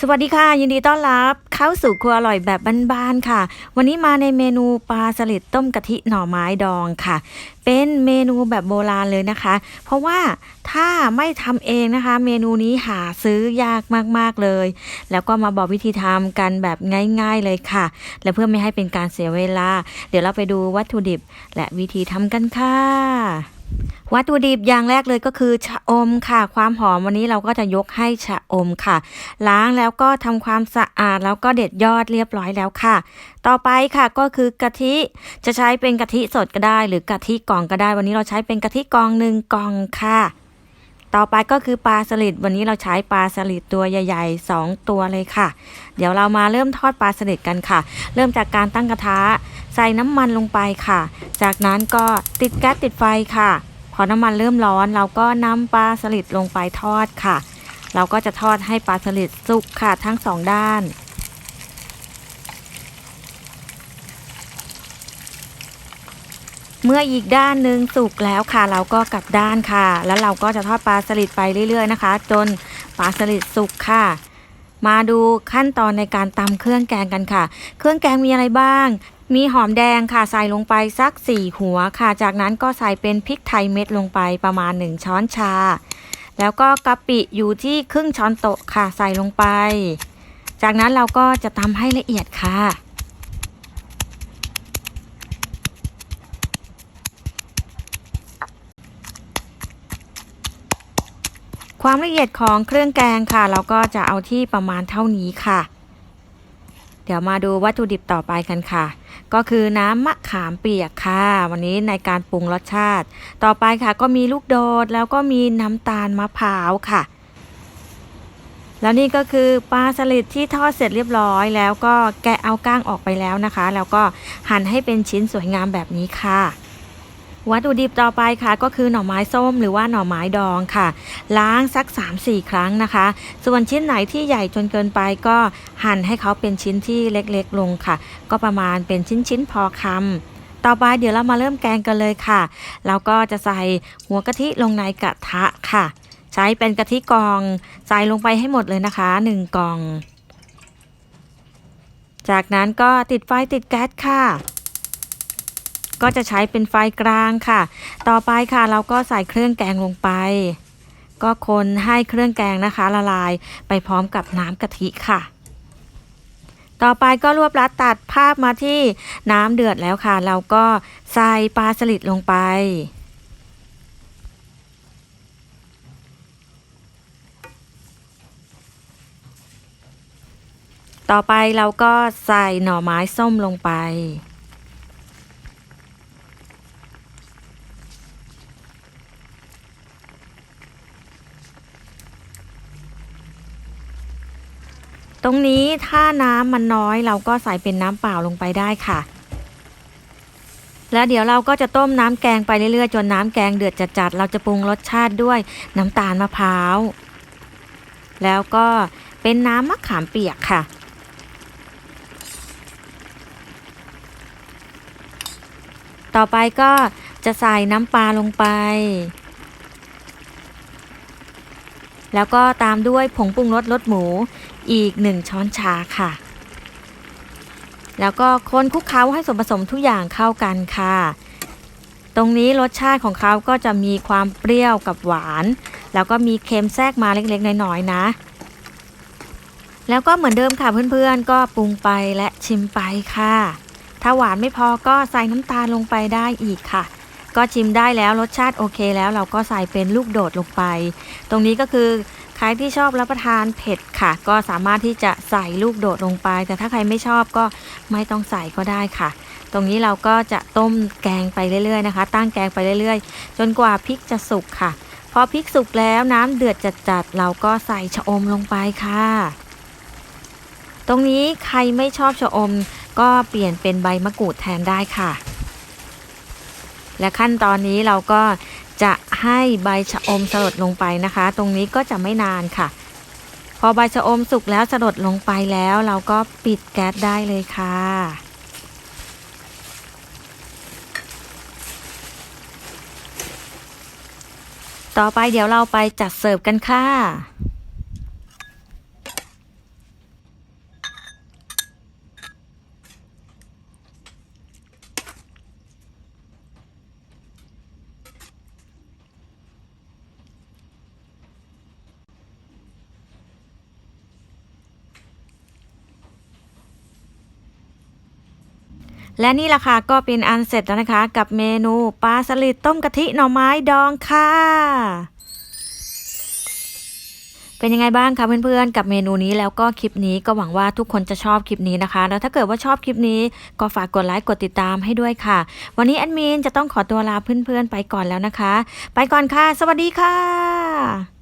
สวัสดีค่ะ ยินดีต้อนรับเข้าสู่ครัวอร่อยแบบบ้านๆค่ะ วันนี้มาในเมนูปลาสลิดต้มกะทิหน่อไม้ดองค่ะ เป็นเมนูแบบโบราณเลยนะคะ เพราะว่าถ้าไม่ทำเองนะคะ เมนูนี้หาซื้อยากมากๆเลย แล้วก็มาบอกวิธีทำกันแบบง่าย ๆเลยค่ะ และเพื่อไม่ให้เป็นการเสียเวลา เดี๋ยวเราไปดูวัตถุดิบ และวิธีทำกันค่ะ วัตถุดิบอย่างแรกเลยก็คือชะอมค่ะ ความหอมวันนี้เราก็จะยกให้ชะอมค่ะ ล้างแล้วก็ทำความสะอาดแล้วก็เด็ดยอดเรียบร้อยแล้วค่ะ ต่อไปค่ะก็คือกะทิจะใช้เป็นกะทิสดก็ได้ หรือกะทิกล่องก็ได้ วันนี้เราใช้เป็นกะทิกล่องหนึ่งกล่องค่ะ ต่อไปก็คือปลาสลิดวันนี้เราใช้ปลาสลิดตัวใหญ่ๆ 2 ตัวเลยค่ะ เดี๋ยวเรามาเริ่มทอดปลาสลิดกันค่ะ เริ่มจากการตั้งกระทะใส่น้ำมันลงไปค่ะ จากนั้นก็ติดแก๊สติดไฟค่ะ พอน้ำมันเริ่มร้อนเราก็นำปลาสลิดลงไปทอดค่ะ เราก็จะทอดให้ปลาสลิดสุกค่ะทั้งสองด้านเมื่ออีกด้านหนึ่งสุกแล้วค่ะ เราก็กลับด้านค่ะ แล้วเราก็จะทอดปลาสลิดไปเรื่อย ๆ นะคะ จนปลาสลิดสุกค่ะ มาดูขั้นตอนในการตำเครื่องแกงกันค่ะ เครื่องแกงมีอะไรบ้าง มีหอมแดงค่ะใส่ลงไปสัก 4 หัวค่ะ จากนั้นก็ใส่เป็นพริกไทยเม็ดลงไปประมาณ 1 ช้อนชา แล้วก็กะปิอยู่ที่ครึ่งช้อนโต๊ะค่ะใส่ลงไป จากนั้นเราก็จะตำให้ละเอียดค่ะความละเอียดของเครื่องแกงค่ะ เราก็จะเอาที่ประมาณเท่านี้ค่ะ เดี๋ยวมาดูวัตถุดิบต่อไปกันค่ะ ก็คือน้ำมะขามเปียกค่ะ วันนี้ในการปรุงรสชาติ ต่อไปค่ะก็มีลูกโดดแล้วก็มีน้ำตาลมะพร้าวค่ะ แล้วนี่ก็คือปลาสลิดที่ทอดเสร็จเรียบร้อย แล้วก็แกะเอาก้างออกไปแล้วนะคะ แล้วก็หั่นให้เป็นชิ้นสวยงามแบบนี้ค่ะ วัตถุดิบต่อไปค่ะก็คือหน่อไม้ส้มหรือว่าหน่อไม้ดองค่ะ ล้างสัก 3-4 ครั้งนะคะ ส่วนชิ้นไหนที่ใหญ่จนเกินไปก็หั่นให้เขาเป็นชิ้นที่เล็กๆลงค่ะ ก็ประมาณเป็นชิ้นๆพอคำต่อไปเดี๋ยวเรามาเริ่มแกงกันเลยค่ะเราก็จะใส่หัวกะทิลงในกระทะค่ะ ใช้เป็นกะทิกองใส่ลงไปให้หมดเลยนะคะ 1กล่อง จากนั้นก็ติดไฟติดแก๊สค่ะ ก็จะใช้เป็นไฟกลางค่ะ ต่อไปค่ะเราก็ใส่เครื่องแกงลงไป ก็คนให้เครื่องแกงนะคะละลายไปพร้อมกับน้ำกะทิค่ะ ต่อไปก็รวบรัดตัดภาพมาที่น้ำเดือดแล้วค่ะ เราก็ใส่ปลาสลิดลงไปต่อไปเราก็ใส่หน่อไม้ส้มลงไป ตรงนี้ถ้าน้ำมันน้อยเราก็ใส่เป็นน้ำเปล่าลงไปได้ค่ะ แล้วเดี๋ยวเราก็จะต้มน้ำแกงไปเรื่อยๆ จนน้ำแกงเดือดจัดๆเราจะปรุงรสชาติด้วยน้ำตาลมะพร้าว แล้วก็เป็นน้ำมะขามเปียกค่ะต่อไปก็จะใส่น้ำปลาลงไป แล้วก็ตามด้วยผงปรุงรสรสหมูอีก 1 ช้อนชาค่ะ แล้วก็คนคลุกเคล้าให้ส่วนผสมทุกอย่างเข้ากันค่ะ ตรงนี้รสชาติของเขาก็จะมีความเปรี้ยวกับหวาน แล้วก็มีเค็มแทรกมาเล็กๆน้อยๆนะ แล้วก็เหมือนเดิมค่ะเพื่อนๆ ก็ปรุงไปและชิมไปค่ะ ถ้าหวานไม่พอก็ใส่น้ำตาลลงไปได้อีกค่ะ ก็ชิมได้แล้วรสชาติโอเคแล้วเราก็ใส่เป็นลูกโดดลงไป ตรงนี้ก็คือใครที่ชอบรับประทานเผ็ดค่ะ ก็สามารถที่จะใส่ลูกโดดลงไป แต่ถ้าใครไม่ชอบก็ไม่ต้องใส่ก็ได้ค่ะ ตรงนี้เราก็จะต้มแกงไปเรื่อยๆนะคะ ตั้งแกงไปเรื่อยๆ จนกว่าพริกจะสุกค่ะ พอพริกสุกแล้วน้ำเดือดจัดๆเราก็ใส่ชะอมลงไปค่ะ ตรงนี้ใครไม่ชอบชะอมก็เปลี่ยนเป็นใบมะกรูดแทนได้ค่ะ และขั้นตอนนี้เราก็จะให้ใบชะอมสลดลงไปนะคะ ตรงนี้ก็จะไม่นานค่ะ พอใบชะอมสุกแล้วสลดลงไปแล้ว เราก็ปิดแก๊สได้เลยค่ะต่อไปเดี๋ยวเราไปจัดเสิร์ฟกันค่ะ และนี่ล่ะค่ะก็เป็นอันเสร็จแล้วนะคะ กับเมนูปลาสลิดต้มกะทิหน่อไม้ดองค่ะเป็นยังไงบ้างคะเพื่อนๆกับเมนูนี้แล้วก็คลิปนี้ก็หวังว่าทุกคนจะชอบคลิปนี้นะคะ แล้วถ้าเกิดว่าชอบคลิปนี้ก็ฝากกดไลค์กดติดตามให้ด้วยค่ะ วันนี้แอดมินจะต้องขอตัวลาเพื่อนๆไปก่อนแล้วนะคะ ไปก่อนค่ะ สวัสดีค่ะ